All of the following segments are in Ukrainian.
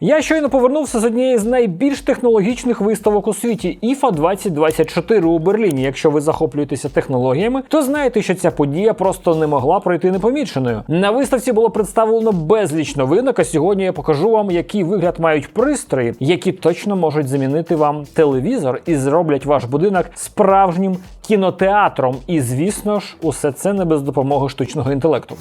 Я щойно повернувся з однієї з найбільш технологічних виставок у світі IFA 2024 у Берліні. Якщо ви захоплюєтеся технологіями, то знаєте, що ця подія просто не могла пройти непоміченою. На виставці було представлено безліч новинок. А сьогодні я покажу вам, який вигляд мають пристрої, які точно можуть замінити вам телевізор і зроблять ваш будинок справжнім кінотеатром. І звісно ж, усе це не без допомоги штучного інтелекту.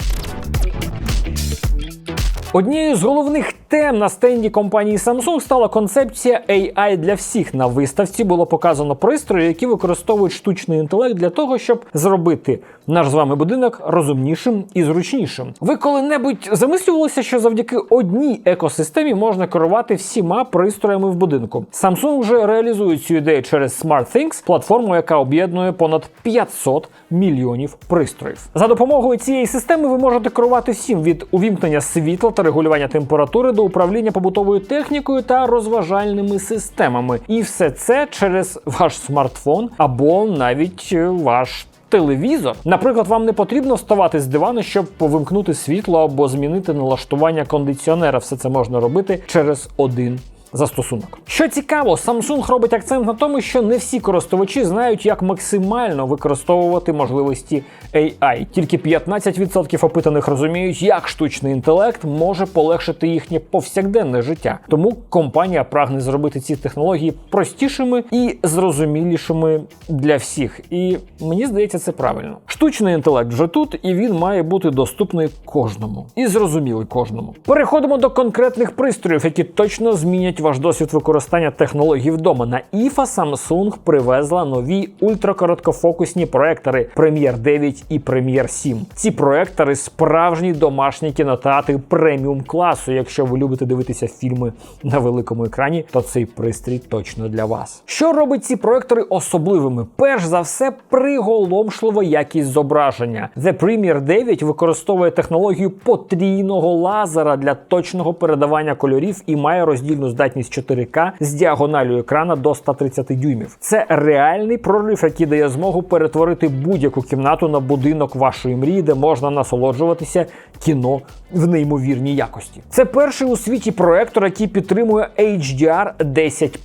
Однією з головних тем на стенді компанії Samsung стала концепція AI для всіх. На виставці було показано пристрої, які використовують штучний інтелект для того, щоб зробити наш з вами будинок розумнішим і зручнішим. Ви коли-небудь замислювалися, що завдяки одній екосистемі можна керувати всіма пристроями в будинку. Samsung вже реалізує цю ідею через SmartThings, платформу, яка об'єднує понад 500 мільйонів пристроїв. За допомогою цієї системи ви можете керувати всім від увімкнення світла та регулювання температури до управління побутовою технікою та розважальними системами. І все це через ваш смартфон або навіть е, ваш. Телевізор, наприклад, вам не потрібно вставати з дивану, щоб повимкнути світло або змінити налаштування кондиціонера. Все це можна робити через один застосунок. Що цікаво, Samsung робить акцент на тому, що не всі користувачі знають, як максимально використовувати можливості AI. Тільки 15% опитаних розуміють, як штучний інтелект може полегшити їхнє повсякденне життя. Тому компанія прагне зробити ці технології простішими і зрозумілішими для всіх. І мені здається, це правильно. Штучний інтелект вже тут, і він має бути доступний кожному і зрозумілий кожному. Переходимо до конкретних пристроїв, які точно змінять ваш досвід використання технологій вдома. На IFA Samsung привезла нові ультракороткофокусні проектори Premiere 9 і Premiere 7. Ці проектори справжні домашні кінотеатри преміум класу. Якщо ви любите дивитися фільми на великому екрані, то цей пристрій точно для вас. Що робить ці проектори особливими? Перш за все, приголомшлива якість зображення. The Premiere 9 використовує технологію потрійного лазера для точного передавання кольорів і має роздільну здатність 4К з діагоналю екрана до 130 дюймів. Це реальний прорив, який дає змогу перетворити будь-яку кімнату на будинок вашої мрії, де можна насолоджуватися кіно в неймовірній якості. Це перший у світі проектор, який підтримує HDR 10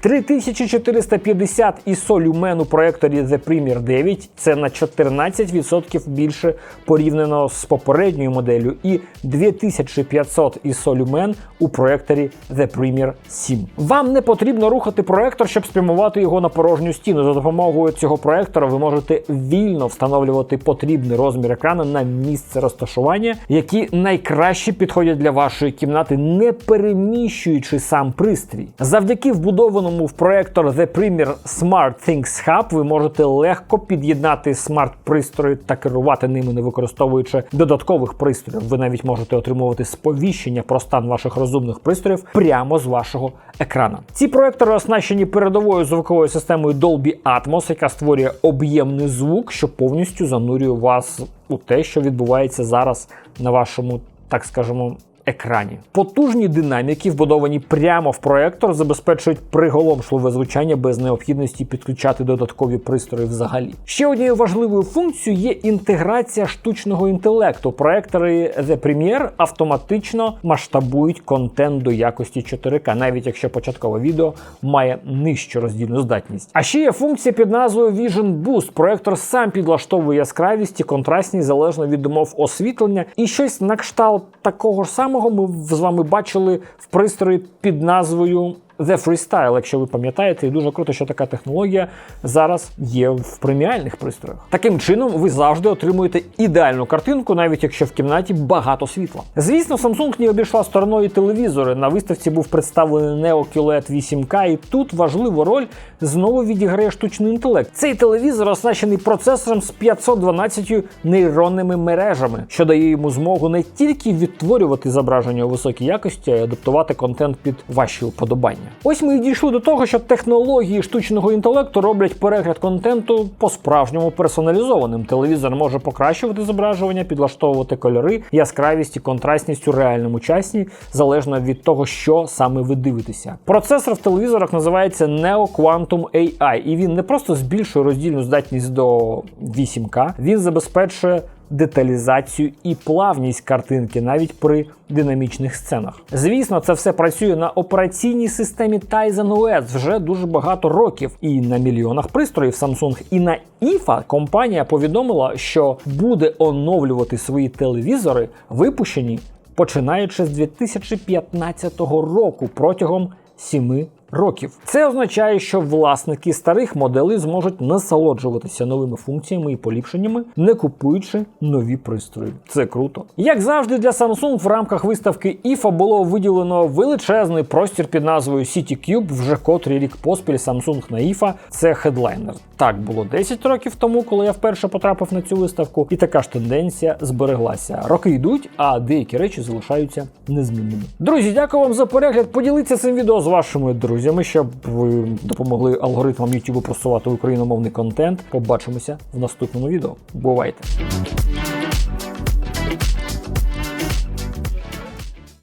3450 ISO люмен у проекторі The Premier 9 це на 14% більше порівняно з попередньою моделлю, і 2500 ISO люмен у проекторі The Premier 7. Вам не потрібно рухати проектор, щоб спрямувати його на порожню стіну. За допомогою цього проектора ви можете вільно встановлювати потрібний розмір екрану на місце розташування, які найкраще підходять для вашої кімнати, не переміщуючи сам пристрій. Завдяки вбудованому в проектор The Premier Smart Things Hub ви можете легко під'єднати смарт-пристрої та керувати ними, не використовуючи додаткових пристроїв. Ви навіть можете отримувати сповіщення про стан ваших розумних пристроїв прямо з вашого екрана. Ці проектори оснащені передовою звуковою системою Dolby Atmos, яка створює об'ємний звук, що повністю занурює вас у те, що відбувається зараз на вашому, так скажемо, екрані. Потужні динаміки, вбудовані прямо в проектор, забезпечують приголомшливе звучання без необхідності підключати додаткові пристрої взагалі. Ще однією важливою функцією є інтеграція штучного інтелекту. Проектори The Premiere автоматично масштабують контент до якості 4К, навіть якщо початкове відео має нижчу роздільну здатність. А ще є функція під назвою Vision Boost. Проектор сам підлаштовує яскравість і контрастність залежно від умов освітлення, і щось на кшталт такого ж самого ми з вами бачили в пристрої під назвою The Freestyle, якщо ви пам'ятаєте, і дуже круто, що така технологія зараз є в преміальних пристроях. Таким чином, ви завжди отримуєте ідеальну картинку, навіть якщо в кімнаті багато світла. Звісно, Samsung не обійшла стороною телевізори. На виставці був представлений Neo QLED 8K, і тут важливу роль знову відіграє штучний інтелект. Цей телевізор оснащений процесором з 512 нейронними мережами, що дає йому змогу не тільки відтворювати зображення у високій якості, а й адаптувати контент під ваші уподобання. Ось ми і дійшли до того, що технології штучного інтелекту роблять перегляд контенту по-справжньому персоналізованим. Телевізор може покращувати зображення, підлаштовувати кольори, яскравість і контрастність у реальному часі, залежно від того, що саме ви дивитеся. Процесор в телевізорах називається Neo Quantum AI, і він не просто збільшує роздільну здатність до 8К, він забезпечує деталізацію і плавність картинки навіть при динамічних сценах. Звісно, це все працює на операційній системі Tizen OS вже дуже багато років, і на мільйонах пристроїв Samsung. І на IFA компанія повідомила, що буде оновлювати свої телевізори, випущені починаючи з 2015 року протягом 7 років. Це означає, що власники старих моделей зможуть насолоджуватися новими функціями і поліпшеннями, не купуючи нові пристрої. Це круто. Як завжди, для Samsung в рамках виставки IFA було виділено величезний простір під назвою City Cube. Вже котрий рік поспіль Samsung на IFA – це хедлайнер. Так було 10 років тому, коли я вперше потрапив на цю виставку, і така ж тенденція збереглася. Роки йдуть, а деякі речі залишаються незмінними. Друзі, дякую вам за перегляд. Поділіться цим відео з вашими друзями, щоб ви допомогли алгоритмам YouTube просувати україномовний контент. Побачимося в наступному відео. Бувайте!